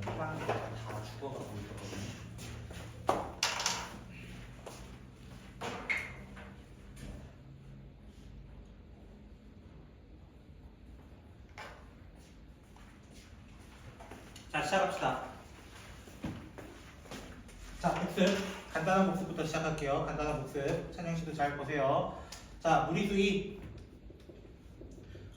빵, 다 죽어가고 있었거든요. 자, 시작합시다. 자, 복습. 간단한 복습부터 시작할게요. 간단한 복습. 찬영 씨도 잘 보세요. 자, 무리수 2.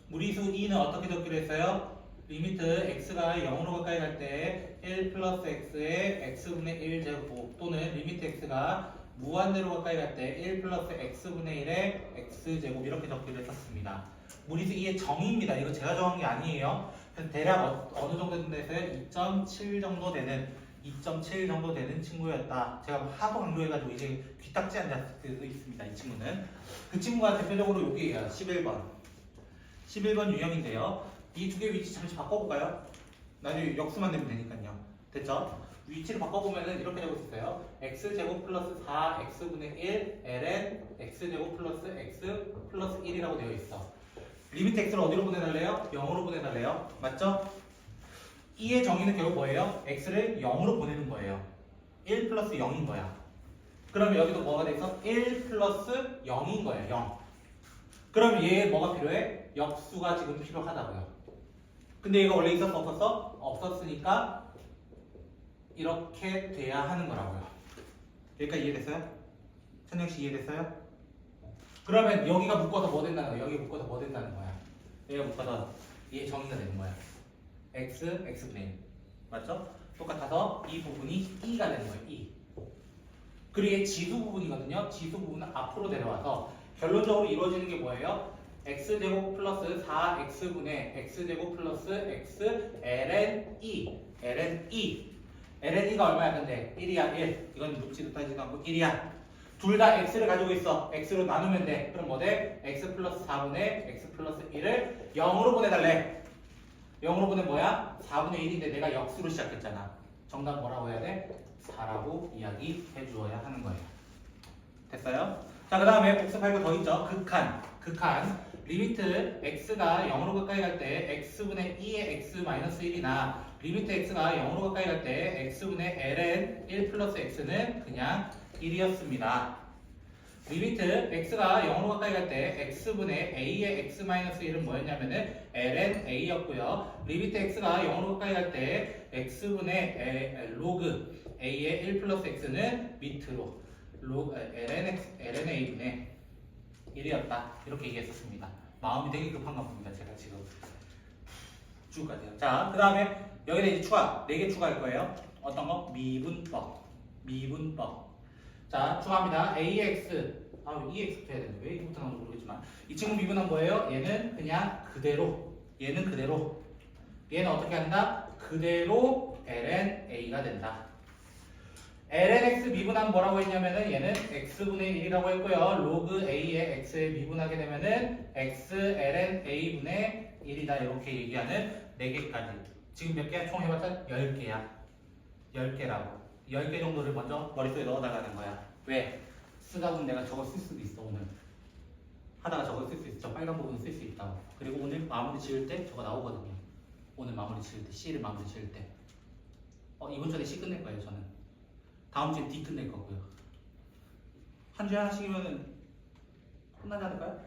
무리수 2는 어떻게 적기로 했어요? 리미트 x가 0으로 가까이 갈 때 1 플러스 x의 x분의 1 제곱 또는 리미트 x가 무한대로 가까이 갈 때 1 플러스 x분의 1의 x제곱 이렇게 적기로 했었습니다. 무리수 2의 정의입니다. 이거 제가 정한 게 아니에요. 그래서 대략 어, 느 정도 된다해서요 2.7 정도 되는 2.7 정도 되는 친구였다. 제가 하도 강조해가지고 이제 귀딱지 앉아 그 있습니다. 이 친구는 그 친구가 대표적으로 여기에요. 11번 11번 유형인데요. 이 두 개 위치 잠시 바꿔볼까요? 나중에 역수만 내면 되니까요. 됐죠? 위치를 바꿔보면은 이렇게 되고 있어요. x제곱 플러스 4x분의 1 ln x제곱 플러스 x 플러스 1이라고 되어 있어. 리미트 x를 어디로 보내달래요? 0으로 보내달래요. 맞죠? 2의 정의는 결국 뭐예요? x를 0으로 보내는 거예요. 1 플러스 0인 거야. 그러면 여기도 뭐가 돼 있어? 1 플러스 0인 거예요. 0. 그럼 얘 뭐가 필요해? 역수가 지금 필요하다고요. 근데 얘가 원래 있었어 없었어? 없었으니까 이렇게 돼야 하는 거라고요. 여기까지 이해됐어요? 천영 씨 이해됐어요? 그러면 여기가 묶어서 뭐 된다는 거야? 여기 묶어서 뭐 된다는 거야? 얘가 묶어서 얘 정의가 되는 거야. x, x분의 1. 맞죠? 똑같아서 이 부분이 2가 되는 거예요. 2. 그리고 얘 지수 부분이거든요. 지수 부분은 앞으로 내려와서 결론적으로 이루어지는 게 뭐예요? X제곱 플러스 4x분의 x제곱 플러스 x ln 2 ln 2 ln 2가 얼마야 근데 1이야 1 이건 묻지도 따지도 않고 1이야 둘 다 x를 가지고 있어 x로 나누면 돼 그럼 뭐 돼? x 플러스 4분의 x 플러스 1을 0으로 보내달래 0으로 보내 뭐야? 4분의 1인데 내가 역수로 시작했잖아 정답 뭐라고 해야 돼? 4라고 이야기해 주어야 하는 거예요 됐어요? 자, 그 다음에 복습할 거 더 있죠. 극한. 극한. 리미트 x가 0으로 가까이 갈 때 x분의 2의 x 마이너스 1이나 리미트 x가 0으로 가까이 갈 때 x분의 ln 1 플러스 x는 그냥 1이었습니다. 리미트 x가 0으로 가까이 갈 때 x분의 a의 x 마이너스 1은 뭐였냐면은 ln a였고요. 리미트 x가 0으로 가까이 갈 때 x분의 에, 로그 a의 1 플러스 x는 밑으로 로 lnx lna분의 1이었다 이렇게 얘기했었습니다. 마음이 되게 급한가 봅니다. 제가 지금 쭉 가세요. 자, 그 다음에 여기다 이제 추가 4개 추가할 거예요. 어떤 거? 미분법, 미분법. 자, 추가합니다. ax 아, ex 해야 되는데 왜 이거부터 나오는지 모르겠지만 이 친구 미분은 뭐예요? 얘는 그냥 그대로 얘는 그대로 얘는 어떻게 한다? 그대로 ln a가 된다. Lnx 미분하면 뭐라고 했냐면은 얘는 x분의 1이라고 했고요. 로그 a의 x에 미분하게 되면은 x ln a분의 1이다 이렇게 얘기하는 4개까지. 지금 몇 개야? 총 해봤자 10개야. 10개라고. 10개 정도를 먼저 머릿속에 넣어 나가는 거야. 왜? 쓰다 보면 내가 저거 쓸 수도 있어 오늘. 하다가 저거 쓸 수 있어. 저 빨간 부분 쓸 수 있다고. 그리고 오늘 마무리 지을 때 저거 나오거든요. 오늘 마무리 지을 때 C를 마무리 지을 때. 어 이번 주에 C 끝낼 거예요 저는. 다음 주에 D 끝낼 거고요. 한 주에 하나씩이면은 끝나지 않을까요?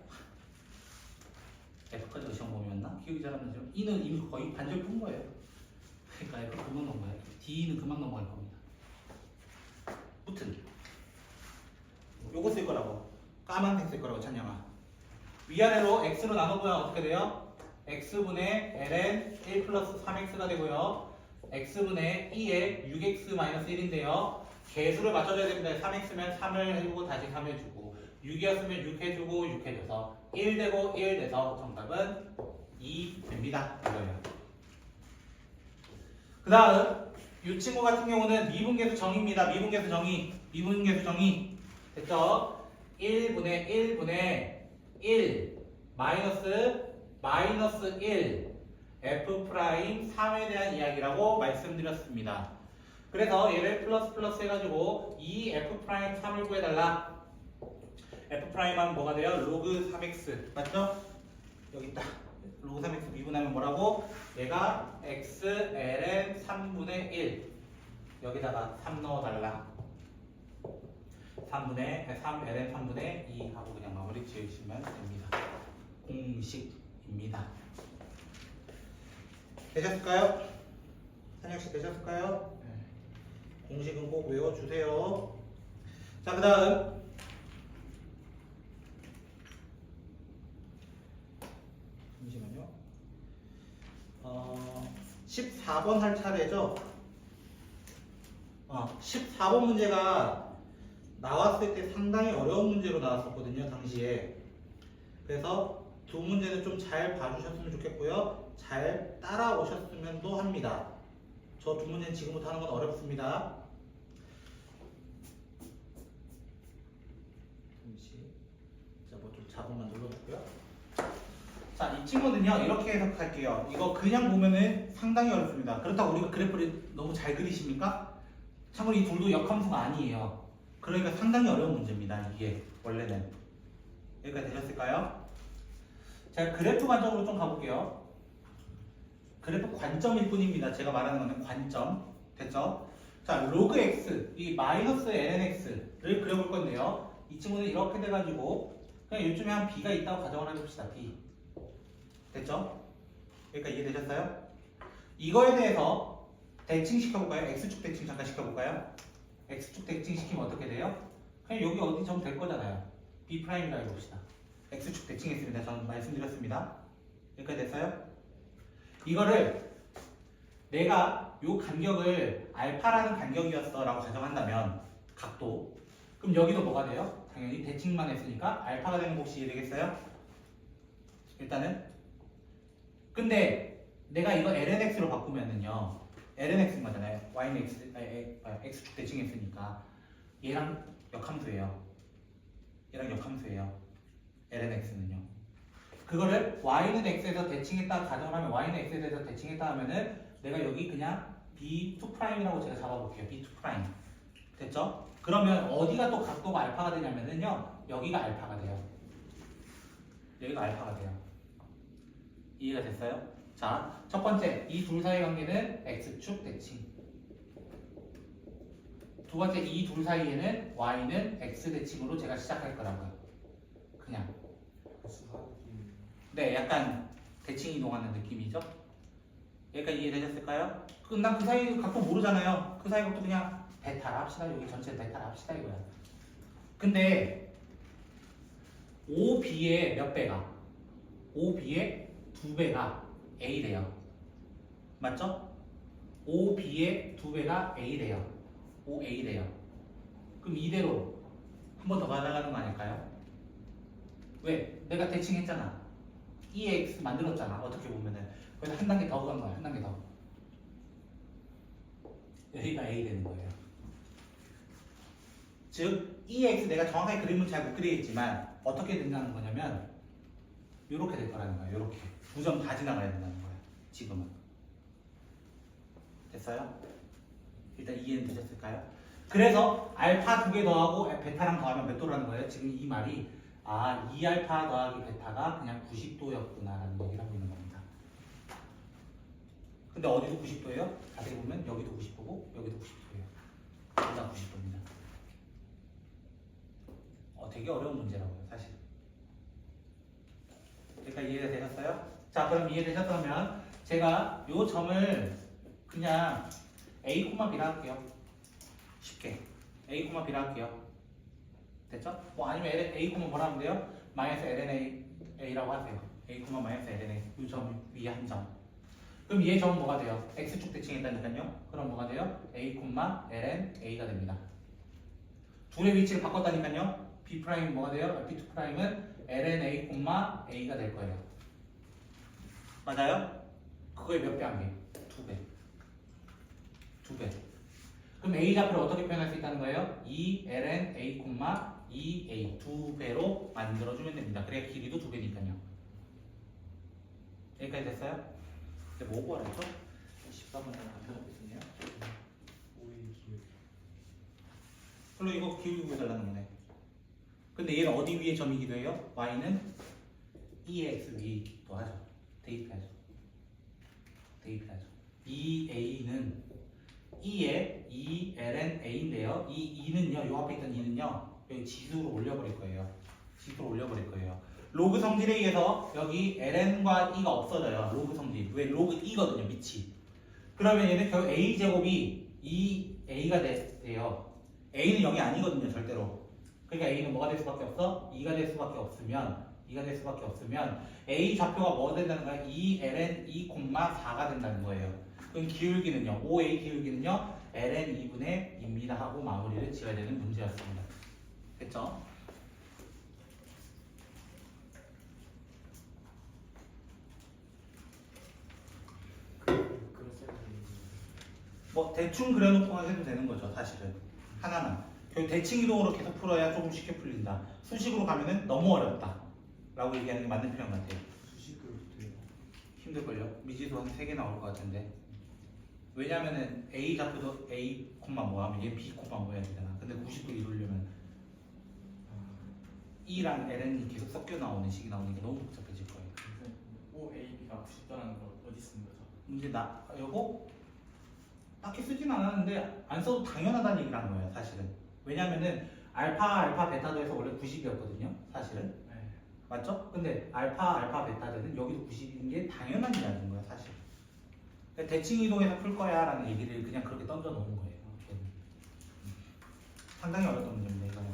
F까지 시험 보면나 기억이 잘 안 나죠. E는 이미 거의 반절 푼 거예요. 그러니까 F 금방 넘어가요. D는 금방 넘어갈 겁니다. 무튼 요거 쓸 거라고 까만색 쓸 거라고 찬영아. 위아래로 x로 나눠보면 어떻게 돼요? x분의 ln 1 플러스 3x가 되고요. x분의 2의 6x-1인데요. 개수를 맞춰줘야 됩니다. 3x면 3을 해주고 다시 3 해주고 6이었으면 6 해주고 6 해줘서 1 되고 1 돼서 정답은 2 됩니다. 그 다음 이 친구 같은 경우는 미분계수 정의입니다. 미분계수 정의 미분계수 정의 됐죠? 1분의 1분의 1 마이너스 마이너스 1 f 프라임 3에 대한 이야기라고 말씀드렸습니다. 그래서 얘를 플러스 플러스 해가지고 이 f 프라임 3을 구해달라. f 프라임 하면 뭐가 돼요? 로그 3x 맞죠? 여기 있다. 로그 3x 미분하면 뭐라고? 얘가 x ln 3분의 1 여기다가 3 넣어달라 3분의 3 ln 3분의 2 하고 그냥 마무리 지으시면 됩니다 공식입니다 되셨을까요? 한영씨 되셨을까요? 공식은 꼭 외워주세요 자 그 다음 잠시만요. 어, 14번 할 차례죠? 어, 14번 문제가 나왔을 때 상당히 어려운 문제로 나왔었거든요, 당시에. 그래서 두 문제는 좀 잘 봐주셨으면 좋겠고요. 잘 따라오셨으면도 합니다. 저 두 문제는 지금부터 하는 건 어렵습니다. 4번만 눌러볼게요. 자, 이 친구는요, 이렇게 해석할게요. 이거 그냥 보면은 상당히 어렵습니다. 그렇다고 우리가 그래프를 너무 잘 그리십니까? 참고로 이 둘도 역함수가 아니에요. 그러니까 상당히 어려운 문제입니다, 이게. 원래는. 여기까지 되셨을까요? 제가 그래프 관점으로 좀 가볼게요. 그래프 관점일 뿐입니다. 제가 말하는 거는 관점. 됐죠? 자, 로그 x, 이 마이너스 nx를 그려볼 건데요. 이 친구는 이렇게 돼가지고 그냥 요즘에 한 b가 있다고 가정을 해봅시다. b. 됐죠? 여기까지 이해되셨어요? 이거에 대해서 대칭 시켜볼까요? x축 대칭 잠깐 시켜볼까요? x축 대칭 시키면 어떻게 돼요? 그냥 여기 어디 점 될 거잖아요. b'이라 해봅시다. x축 대칭했습니다. 저는 말씀드렸습니다. 여기까지 됐어요? 이거를 내가 요 간격을 알파라는 간격이었어 라고 가정한다면 각도 그럼 여기도 뭐가 돼요? 당연히 대칭만 했으니까 알파가 되는 몫이 이해되겠어요? 일단은. 근데 내가 이거 lnx로 바꾸면은요 lnx인 거잖아요. y는 x, 아, 에, 아, x축 대칭했으니까. 얘랑 역함수예요. 얘랑 역함수예요. lnx는요. 그거를 y는 x에서 대칭했다 가정을 하면 y는 x에 대해서 대칭했다 하면은 내가 여기 그냥 b2'이라고 제가 잡아볼게요. b2' 됐죠? 그러면 어디가 또 각도가 알파가 되냐면은요 여기가 알파가 돼요 여기가 알파가 돼요 이해가 됐어요? 자, 첫 번째, 이 둘 사이 관계는 x축 대칭. 두 번째, 이 둘 사이에는 y는 x 대칭으로 제가 시작할 거라고요. 그냥. 네, 약간 대칭 이동하는 느낌이죠? 여기까지 이해되셨을까요? 그럼 난그 사이 각도 모르잖아요. 그 사이 각도 그냥 베타라 합시다. 여기 전체 베타라 합시다 이거야. 근데 OB의 몇 배가? OB의 두 배가 A래요. 맞죠? OB의 두 배가 A래요. OA래요. 그럼 이대로 한 번더 가져가는 거 아닐까요? 왜? 내가 대칭 했잖아. EX 만들었잖아. 어떻게 보면은. 그래서 한 단계 더 간 거야. 한 단계 더. 여기가 A 되는 거예요. 즉, EX 내가 정확하게 그림을 잘못 그리겠지만 어떻게 된다는 거냐면 이렇게 될 거라는 거예요. 이렇게 두 점 다 지나가야 된다는 거예요. 지금은 됐어요? 일단 이해는 되셨을까요? 그래서 알파 두 개 더하고 베타랑 더하면 몇 도라는 거예요? 지금 이 말이 아 2알파 더하기 베타가 그냥 90도였구나 라는 얘기를 하고 있는 겁니다. 근데 어디도 90도예요? 자세히 보면 여기도 90도고 여기도 90도예요. 둘다 90도입니다. 어, 되게 어려운 문제라고요, 사실. 그러니까 이해가 되셨어요? 자, 그럼 이해되셨다면 제가 요 점을 그냥 a, b라 할게요. 쉽게 a, b라 할게요. 됐죠? 뭐 아니면 a, 뭐라 하면 돼요? 마이너스 ln a라고 하세요. a, 마이너스 ln a 이점 위에 한 점. 그럼 얘 점은 뭐가 돼요? x축 대칭했다니까요. 그럼 뭐가 돼요? a, ln a가 됩니다. 둘의 위치를 바꿨다니까요. B 프라임 뭐가 돼요? b2 프라임은 ln a, a가 될 거예요. 맞아요? 그거의 몇배한 개? 두 배. 두 배. 그럼 a 좌표를 어떻게 표현할 수 있다는 거예요? 2 ln a, 2a 두 배로 만들어주면 됩니다. 그래야 길이도 두 배니까요. 여기까지 됐어요? 이제 뭐 구하랬죠? 14번에 안 펴놓고 있네요. 물론 이거 기울기 구해달라는 거네. 근데 얘는 어디 위에 점이기도 해요? y는 2x 위에 있기도 하죠. 대입해야죠. 대입해야죠. 이 A는 E에 E, ln A인데요. 이 2는요, 요 앞에 있던 2는요, 여기 지수로 올려버릴 거예요. 지수로 올려버릴 거예요. 로그 성질에 의해서 여기 ln과 e가 없어져요. 로그 성질. 왜 로그 e거든요, 밑이. 그러면 얘는 결국 a 제곱이 2a가 돼요. a는 0이 아니거든요, 절대로. 그러니까 a는 뭐가 될 수밖에 없어? 2가 될 수밖에 없으면 2가 될 수밖에 없으면 a 좌표가 뭐가 된다는 거야? 2 ln 2, 4가 된다는 거예요. 그럼 기울기는요. OA 기울기는요. ln 2분의 2입니다 하고 마무리를 지어야 되는 문제였습니다. 됐죠? 뭐 대충 그려놓고 해도 되는 거죠 사실은 하나만 결국 대칭 이동으로 계속 풀어야 조금 쉽게 풀린다. 수식으로 가면은 너무 어렵다. 라고 얘기하는 게 맞는 표현 같아요. 수식으로 돼요. 힘들걸요? 미지수 한 3개 나올 것 같은데. 왜냐면은 A 좌표도 A 콤마 뭐 하면 얘 B 콤마 뭐 해야 되잖아. 근데 90도 이루려면 E랑 Ln이 계속 섞여 나오는 식이 나오니까 너무 복잡해질 거예요. OAB가 90도라는 걸 어디 쓰는 거죠? 문제 나 요거 딱히 쓰진 않았는데 안 써도 당연하다는 얘기를 한 거예요 사실은 왜냐면은 알파 알파 베타도 해서 원래 90이었거든요 사실은 네. 맞죠? 근데 알파 알파 베타들은 여기도 90인 게 당연한 이야기인 거야 사실 그러니까 대칭 이동해서 풀 거야 라는 얘기를 그냥 그렇게 던져 놓은 거예요. 상당히 어려운 문제입니다 이거는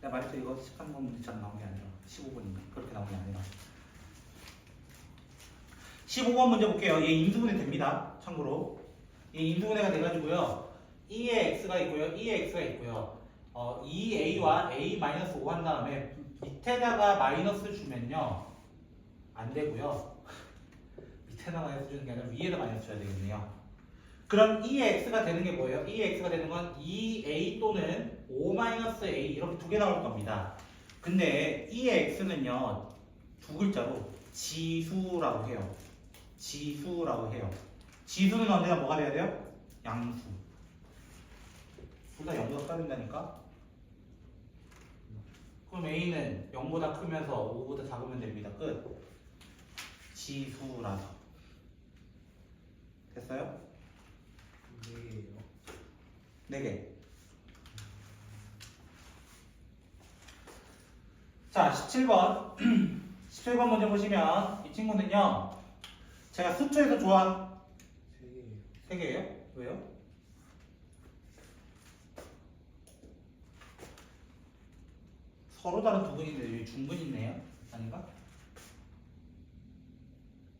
내가 말했죠 이거 13번 문제처럼 나온 게 아니라 15번인가 그렇게 나온 게 아니라 15번 문제 볼게요. 얘 인수분해 됩니다. 참고로. 얘 인수분해가 돼가지고요. 2의 x가 있고요. 2의 x가 있고요. 어, 2a와 a-5 한 다음에 밑에다가 마이너스 주면요. 안 되고요. 밑에다가 마이너스 주는 게 아니라 위에다 마이너스 줘야 되겠네요. 그럼 2의 x가 되는 게 뭐예요? 2의 x가 되는 건 2a 또는 5-a 이렇게 두 개 나올 겁니다. 근데 2의 x는요. 두 글자로 지수라고 해요. 지수라고 해요. 지수는 언제나 뭐가 돼야 돼요? 양수. 둘 다 0보다 커야 된다니까? 그럼 A는 0보다 크면서 5보다 작으면 됩니다. 끝. 지수라서. 됐어요? 네 개예요. 4개. 자, 17번. 17번 먼저 보시면 이 친구는요. 제가 수초에서 좋아하는 세 개예요. 3개예요? 왜요? 서로 다른 두 분인데 여기 중분 있네요? 아닌가?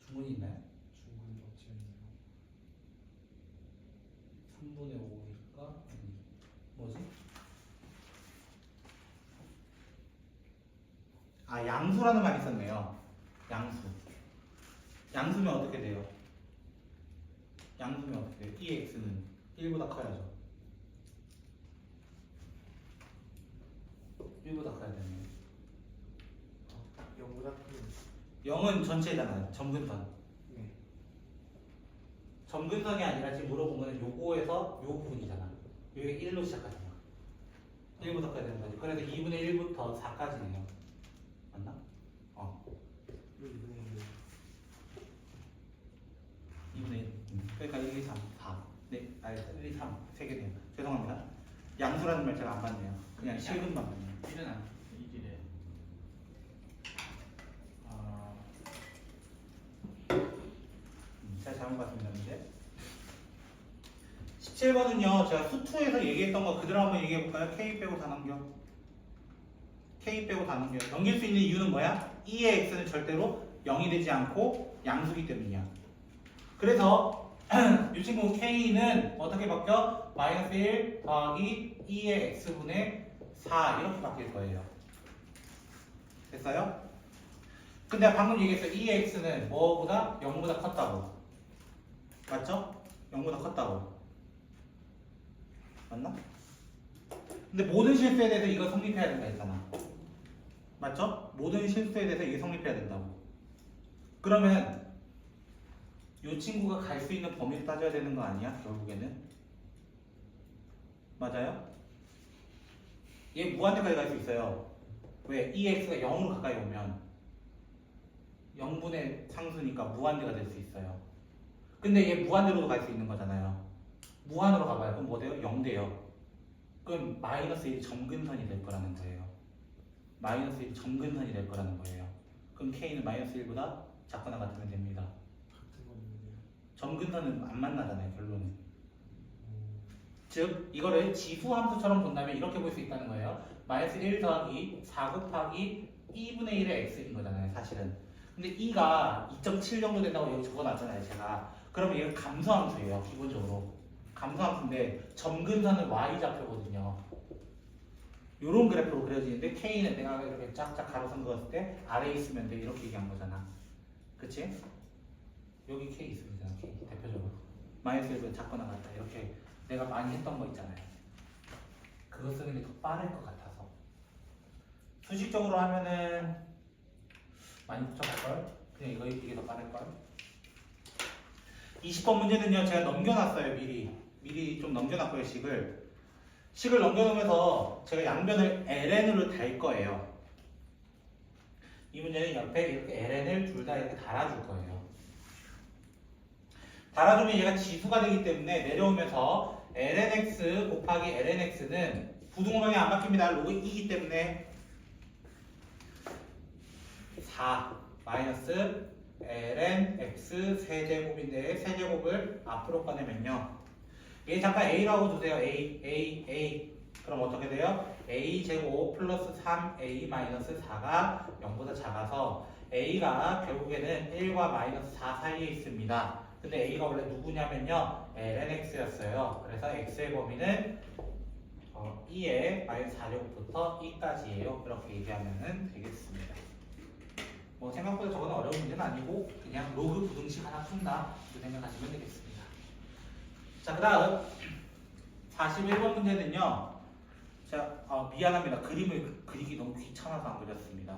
중분이 있나요? 중간 없지 않나요? 3분의 5일까? 뭐지? 아 양수라는 말이 있었네요 양수 양수면 어떻게 돼요? 양수면 어떻게 돼요? EX는 1보다 커야죠 1보다 커야 되네요 아, 0보다 큰. 0은 전체잖아요 점근선 네. 점근선이 아니라 지금 물어본 거는 요거에서 요 부분이잖아. 여기 1로 시작하잖아. 1부터 커야 되는 거지. 그래서 2분의 1부터 4까지네요. 맞나? 어. 1분의 1. 2분의 1 음. 그러니까 1, 2, 3, 4 네, 아니 1, 2, 3 3개네요. 죄송합니다. 양수라는 말 제가 안 봤네요. 그냥 실근만 봤네요. 1은 안 1이래. 아, 음, 제가 잘못 봤습니다 문제 17번은요 제가 수투에서 얘기했던 거 그대로 한번 얘기해 볼까요? K 빼고 다 넘겨 K 빼고 다 넘겨 넘길 수 있는 이유는 뭐야? 2의 x는 절대로 0이 되지 않고 양수기 때문이야 그래서 이 친구 K는 어떻게 바뀌어? 마이너스 1 더하기 2의 x분의 4 이렇게 바뀔 거예요 됐어요? 근데 방금 얘기했어 2의 x는 뭐보다 0보다 컸다고 맞죠? 0보다 컸다고 맞나? 근데 모든 실수에 대해서 이거 성립해야 된다 했잖아 맞죠? 모든 실수에 대해서 이게 성립해야 된다고 그러면 이 친구가 갈 수 있는 범위를 따져야 되는 거 아니야? 결국에는 맞아요? 얘 무한대까지 갈 수 있어요 왜? 2x가 0으로 가까이 오면 0분의 상수니까 무한대가 될 수 있어요. 근데 얘 무한대로도 갈 수 있는 거잖아요. 무한으로 가봐요. 그럼 뭐 돼요? 0 돼요. 그럼 마이너스 1이 점근선이 될 거라는 거예요. 마이너스 1이 점근선이 될 거라는 거예요. 그럼 K는 마이너스 1보다 작거나 같으면 됩니다. 점근선은 안 만나잖아요, 결론은. 즉, 이거를 지수 함수처럼 본다면 이렇게 볼 수 있다는 거예요. 마이너스 1 더하기 4 곱하기 2분의 1의 x인 거잖아요, 사실은. 근데 2가 2.7 정도 된다고 여기 적어놨잖아요, 제가. 그러면 얘가 감소함수예요, 기본적으로. 감소함수인데 점근선은 y좌표거든요. 요런 그래프로 그려지는데 K는 내가 이렇게 쫙쫙 가로선 그었을 때 아래에 있으면 돼 이렇게 얘기한 거잖아. 그치? 여기 K 있으면 되잖아, K 대표적으로. 마이너스 1보다 작거나 같다 이렇게 내가 많이 했던 거 있잖아요. 그거 쓰는 게 더 빠를 것 같아서. 수식적으로 하면은 많이 붙여볼걸? 그냥 이거 이게 더 빠를걸? 20번 문제는요 제가 넘겨놨어요 미리 미리 좀 넘겨놨고요 식을. 식을 넘겨놓으면서 제가 양변을 ln으로 달 거예요. 이 문제는 옆에 이렇게 ln을 둘 다 이렇게 달아줄 거예요. 달아주면 얘가 지수가 되기 때문에 내려오면서 lnx 곱하기 lnx는 부등호방이 안 바뀝니다. 로그 2이기 때문에 4 마이너스 ln x 세제곱인데 세제곱을 앞으로 꺼내면요. 얘 잠깐 a라고 두세요. a a a 그럼 어떻게 돼요? a 제곱 플러스 3a 마이너스 4가 0보다 작아서 a가 결국에는 1과 마이너스 4 사이에 있습니다. 근데 a가 원래 누구냐면요. ln x였어요. 그래서 x의 범위는 어, 2의 마이너스 4제곱부터 2까지예요. 이렇게 얘기하면 되겠습니다. 뭐 생각보다 저건 어려운 문제는 아니고 그냥 로그 부등식 하나 푼다 이렇게 생각하시면 되겠습니다. 자 그 다음 41번 문제는요. 자 어, 미안합니다. 그림을 그- 그리기 너무 귀찮아서 안 그렸습니다.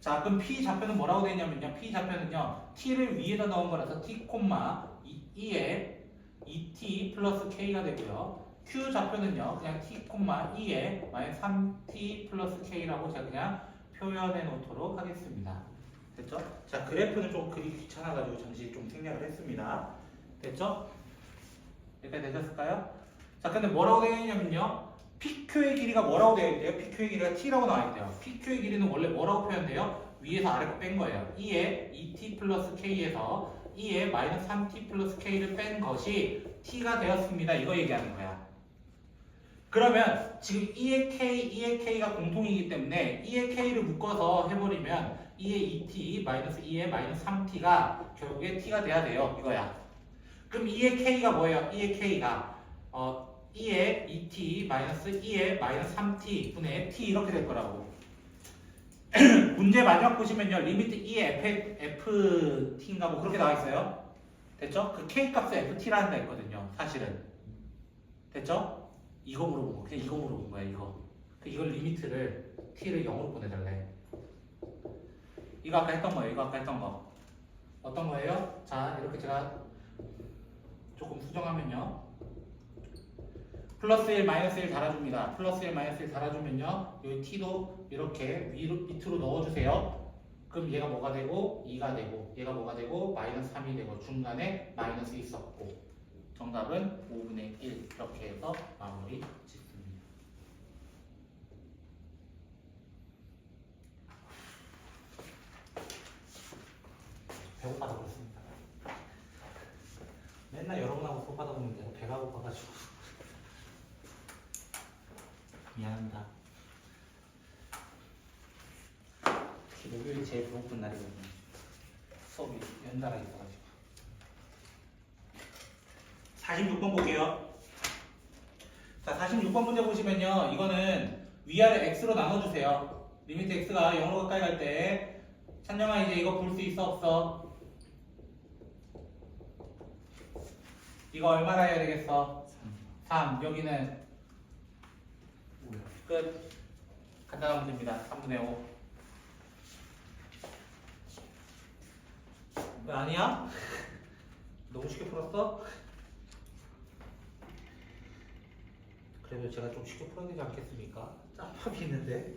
자 그럼 P 좌표는 뭐라고 되냐면요. P 좌표는요. T를 위에다 넣은 거라서 T 콤마 2에 2T 플러스 K가 되고요. Q 좌표는요. 그냥 T 콤마 2에 마이너스 3T 플러스 K라고 제가 그냥 표현해 놓도록 하겠습니다. 됐죠? 자, 그래프는 좀 그리기 귀찮아가지고 잠시 좀 생략을 했습니다. 됐죠? 여기까지 되셨을까요? 자, 근데 뭐라고 되어 있냐면요. PQ의 길이가 뭐라고 되어 있대요? PQ의 길이가 T라고 나와 있대요. PQ의 길이는 원래 뭐라고 표현돼요? 위에서 아래로 뺀 거예요. 2에 2T 플러스 K에서 2에 마이너스 3T 플러스 K를 뺀 것이 T가 되었습니다. 이거 얘기하는 거야. 그러면 지금 2의 K, 2의 K가 공통이기 때문에 2의 K를 묶어서 해버리면 2의 2T 마이너스 2의 마이너스 3T가 결국에 T가 돼야 돼요. 이거야. 그럼 2의 K가 뭐예요? 2의 K가 어 2의 2T 마이너스 2의 마이너스 3T 분의 T 이렇게 될 거라고. 문제 마지막 보시면요. 리미트 2의 F, FT인가 뭐 그렇게 나와 있어요. 됐죠? 그 K 값을 FT라는 데 있거든요. 사실은. 됐죠? 이거 물어본 거 그냥 이거 물어본 거야 이거 그 이걸 리미트를 t를 0으로 보내달래 이거 아까 했던 거예요 이거 아까 했던 거 어떤 거예요? 자 이렇게 제가 조금 수정하면요. 플러스 1 마이너스 1 달아줍니다. 플러스 1 마이너스 1 달아주면요. 여기 t도 이렇게 위로 밑으로 넣어주세요. 그럼 얘가 뭐가 되고? 2가 되고. 얘가 뭐가 되고? 마이너스 3이 되고. 중간에 마이너스 있었고. 정답은 5분의 1 이렇게 해서 마무리 짓습니다. 배고파서. 맨날 여러분하고 고파다 보는데 배가 고파가지고 미안합니다. 특히 목요일이 제일 배고픈 날이거든요. 수업이 연달아 있어가지고. 46번 볼게요. 자, 46번 문제 보시면요. 이거는 위아래 x로 나눠주세요. 리미트 x가 0으로 가까이 갈 때. 찬영아, 이제 이거 볼 수 있어, 없어? 이거 얼마나 해야 되겠어? 3. 여기는 뭐야? 끝. 간단한 문제입니다. 3분의 5. 왜 아니야? 너무 쉽게 풀었어? 그래도 제가 좀 쉽게 풀어야 되지 않겠습니까? 짬밥이 있는데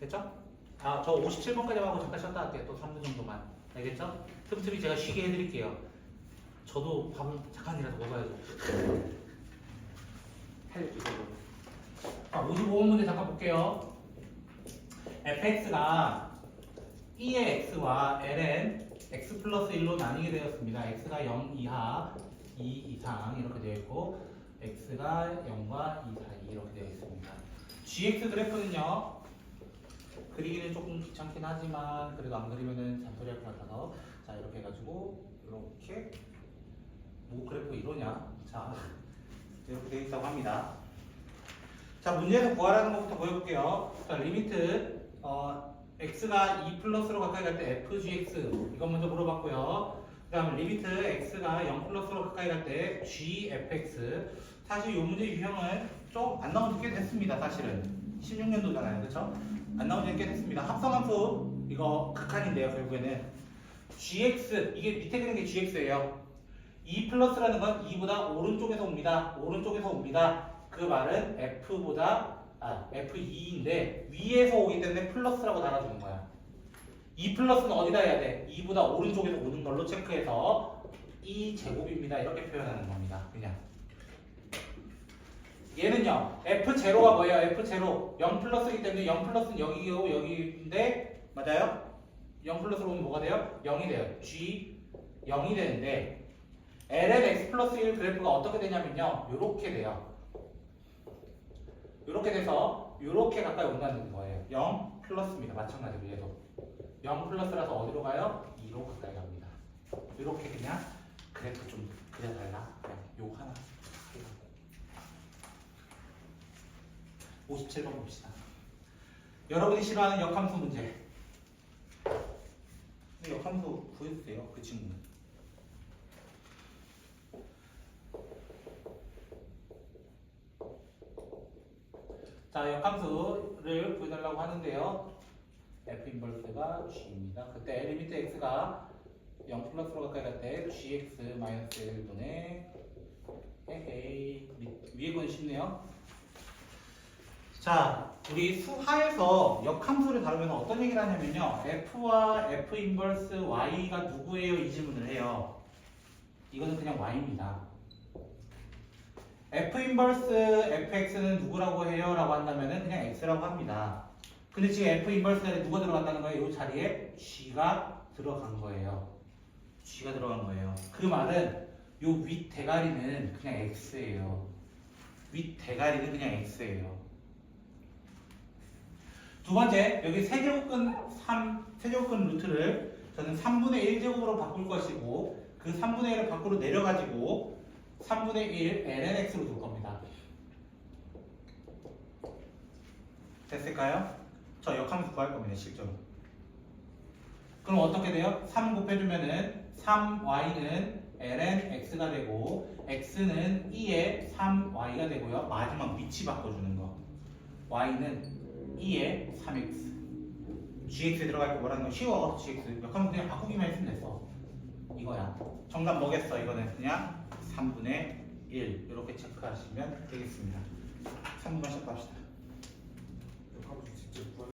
됐죠? 아, 저 57번까지 하고 잠깐 쉬었다 할게요. 또 3분 정도만. 알겠죠? 틈틈이 제가 쉬게 해드릴게요. 저도 밥을 잠깐이라도 먹어야죠. 살려주세요. 자, 55번 문제 잠깐 볼게요. fx가 e의 x와 ln x 플러스 1로 나뉘게 되었습니다. x가 0 이하 2 이상 이렇게 되어 있고 x가 0과 2 사이 이렇게 되어 있습니다. gx 그래프는요. 그리기는 조금 귀찮긴 하지만 그래도 안 그리면은 잔소리 할것 같아서. 자 이렇게 해가지고 이렇게 뭐 그래프 이러냐? 자 이렇게 되어 있다고 합니다. 자 문제에서 구하라는 것부터 보여볼게요. 자 리미트 어, x가 2 플러스로 가까이 갈 때 fgx 이것 먼저 물어봤고요. 그 다음 리미트 x가 0 플러스로 가까이 갈 때 gfx. 사실 이 문제 유형은 좀 안 나온 지꽤 됐습니다 사실은. 16년도잖아요 그렇죠? 안 나온 지는 꽤 됐습니다. 합성함수 이거 극한인데요 결국에는. gx 이게 밑에 그린 게 gx예요. 2 플러스라는 건 2보다 오른쪽에서 옵니다. 오른쪽에서 옵니다. 그 말은 f보다 아 f2인데 위에서 오기 때문에 플러스라고 달아주는 거야. 2 플러스는 어디다 해야 돼? 2보다 오른쪽에서 오는 걸로 체크해서 2 제곱입니다. 이렇게 표현하는 겁니다. 그냥 얘는요 f0가 뭐예요? F0 0 플러스이기 때문에 0 플러스는 여기고 여기인데 맞아요? 0 플러스로 오면 뭐가 돼요? 0이 돼요. G 0이 되는데 ln x 플러스 1 그래프가 어떻게 되냐면요 요렇게 돼요. 요렇게 돼서 요렇게 가까이 온다는 거예요. 0 플러스입니다. 마찬가지로 얘도. 0 플러스라서 어디로 가요? 2로 가까이 갑니다. 요렇게 그냥 그래프 좀 그려달라. 그냥 요 하나 57번 봅시다. 여러분이 싫어하는 역함수 문제. 역함수 구해주세요. 그 친구는. 자, 역함수를 구해달라고 하는데요. f 인버스가 g입니다. 그때 리미트 x가 0 플러스로 가까이 갈 때 gx 마이너스 1분의 헤헤이 위에 건 쉽네요. 자, 우리 수하에서 역함수를 다루면 어떤 얘기를 하냐면요. f와 f 인버스 y가 누구예요? 이 질문을 해요. 이거는 그냥 y입니다. f 인버스 fx는 누구라고 해요? 라고 한다면은 그냥 x라고 합니다. 근데 지금 f 인버스에 누가 들어간다는 거예요? 이 자리에 g가 들어간 거예요. g가 들어간 거예요. 그 말은 요윗 대가리는 그냥 x예요. 윗 대가리는 그냥 x예요. 두 번째, 여기 세제곱근 3, 세제곱근 루트를 저는 3분의 1제곱으로 바꿀 것이고 그 3분의 1을 밖으로 내려가지고 3분의 1 lnx로 둘 겁니다. 됐을까요? 저 역함수 구할 겁니다, 실제로. 그럼 어떻게 돼요? 3 곱해주면은 3y는 ln x가 되고 x는 2의 3y가 되고요. 마지막 위치 바꿔주는 거. y는 2의 3x. gx에 들어갈 거 뭐라는 거 쉬워. gx. 역하면 그냥 바꾸기만 했으면 됐어. 이거야. 정답 뭐겠어? 이거는 그냥 3분의 1 이렇게 체크하시면 되겠습니다. 3분만 시작합시다. 역함수 직접 구할